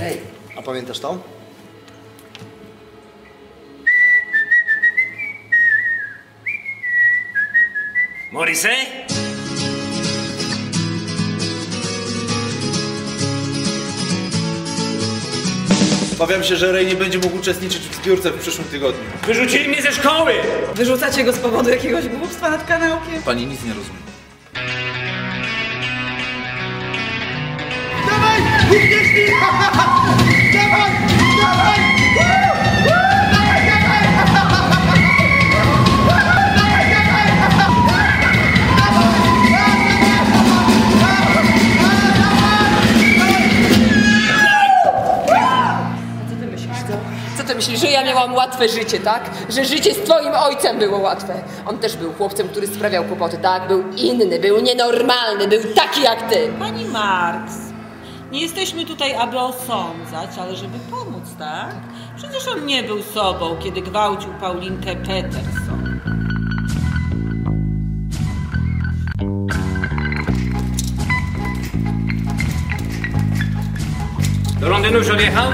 Ej, a pamiętasz to? Morrissey? Obawiam się, że Ray nie będzie mógł uczestniczyć w zbiórce w przyszłym tygodniu. Wyrzucili mnie ze szkoły! Wyrzucacie go z powodu jakiegoś głupstwa nad kanałkiem? Pani nic nie rozumie. Myślisz, że ja miałam łatwe życie, tak? Że życie z twoim ojcem było łatwe. On też był chłopcem, który sprawiał kłopoty, tak? Był inny, był nienormalny, był taki jak ty. Pani Marks, nie jesteśmy tutaj, aby osądzać, ale żeby pomóc, tak? Przecież on nie był sobą, kiedy gwałcił Paulinkę Peterson. Do Londynu już odjechał?